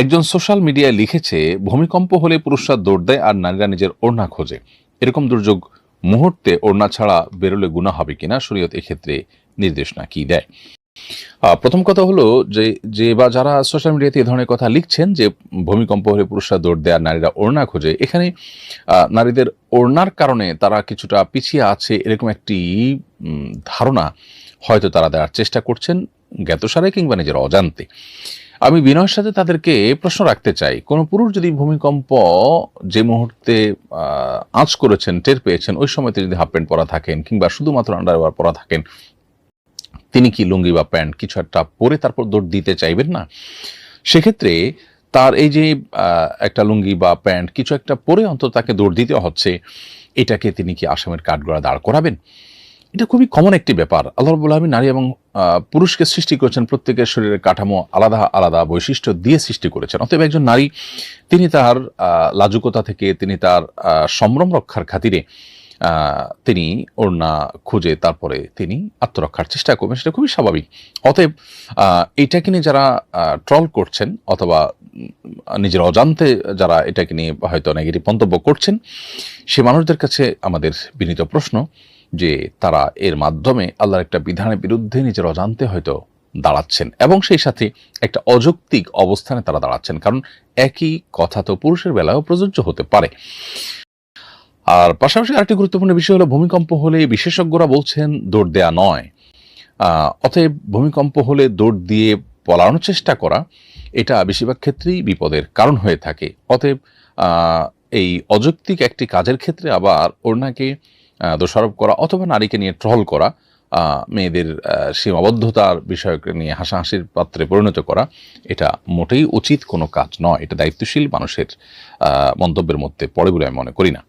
একজন সোশ্যাল মিডিয়ায় লিখেছে, ভূমিকম্প হলে পুরুষরা দৌড় দেয় আর নারীরা নিজের ওড়না খোঁজে। এরকম দুর্যোগ মুহূর্তে ওড়না ছাড়া বেরোলে গুণা হবে কিনা? শরীয়ত এক্ষেত্রে নির্দেশনা কি দেয়? প্রথম কথা হলো যে যে বা যারা সোশ্যাল মিডিয়াতে এই ধরনের কথা লিখছেন যে, ভূমিকম্প হলে পুরুষরা দৌড় দেয় আর নারীরা ওড়না খোঁজে, এখানে নারীদের ওড়নার কারণে তারা কিছুটা পিছিয়ে আছে এরকম একটি ধারণা হয়তো তারা দেওয়ার চেষ্টা করছেন, জ্ঞাতসারে কিংবা নিজের অজান্তে। আমি বিনয়ের সাথে তাদেরকে প্রশ্ন রাখতে চাই। কোনো পুরুষ যদি ভূমিকম্প যে মুহূর্তে আঁচ করেছেন, টের পেয়েছেন, ওই সময়তে যদি হাফ প্যান্ট পরা থাকেন কিংবা শুধুমাত্র আন্ডারওয়ার পরা থাকেন, তিনি কি লুঙ্গি বা প্যান্ট কিছু একটা পরে তারপর দৌড় দিতে চাইবেন না? সেক্ষেত্রে তার এই যে একটা লুঙ্গি বা প্যান্ট কিছু একটা পরে অন্তত তাকে দৌড় দিতে হচ্ছে। এটাকে তিনি কি আসামের কাঠগড়া দাঁড় করাবেন? এটা খুবই কমন একটি ব্যাপার। আল্লাহ রবুল্লা আলমী নারী এবং পুরুষকে সৃষ্টি করেছেন প্রত্যেকের শরীরের কাঠামো আলাদা আলাদা বৈশিষ্ট্য দিয়ে সৃষ্টি করেছেন। অতএব একজন নারী, তিনি তার লাজুকতা থেকে, তিনি তার সম্ভ্রম রক্ষার খাতিরে তিনি ওড়না খুঁজে তারপরে তিনি আত্মরক্ষার চেষ্টা করবেন, সেটা খুবই স্বাভাবিক। অতএব এটাকে নিয়ে যারা ট্রল করছেন অথবা নিজের অজান্তে যারা এটাকে নিয়ে হয়তো নেগেটিভ মন্তব্য করছেন, সে মানুষদের কাছে আমাদের বিনীত প্রশ্ন যে তারা এর মাধ্যমে আল্লাহর একটা বিধানের বিরুদ্ধে নিজের অজান্তে হয়তো দাঁড়াচ্ছেন এবং সেই সাথে একটা অযৌক্তিক অবস্থানে তারা দাঁড়াচ্ছেন। কারণ একই কথা তো পুরুষের বেলায়ও প্রযোজ্য হতে পারে। আর পাশাপাশি আরেকটি গুরুত্বপূর্ণ বিষয় হলো, ভূমিকম্প হলে বিশেষজ্ঞরা বলছেন দৌড় দেয়া নয়। অতএব ভূমিকম্প হলে দৌড় দিয়ে পলানোর চেষ্টা করা, এটা বেশিরভাগ ক্ষেত্রেই বিপদের কারণ হয়ে থাকে। অতএব এই অযৌক্তিক একটি কাজের ক্ষেত্রে আবার ওনাকে দোষারোপ করা অথবা নারীকে নিয়ে ট্রল করা মেয়েদের সীমাবদ্ধতার বিষয়কে নিয়ে হাসাহাসির পাত্রে পরিণত করা, এটা মোটেই উচিত কোনো কাজ নয়। এটা দায়িত্বশীল মানুষের মন্তব্যের মধ্যে পড়ে বলে আমি মনে করি না।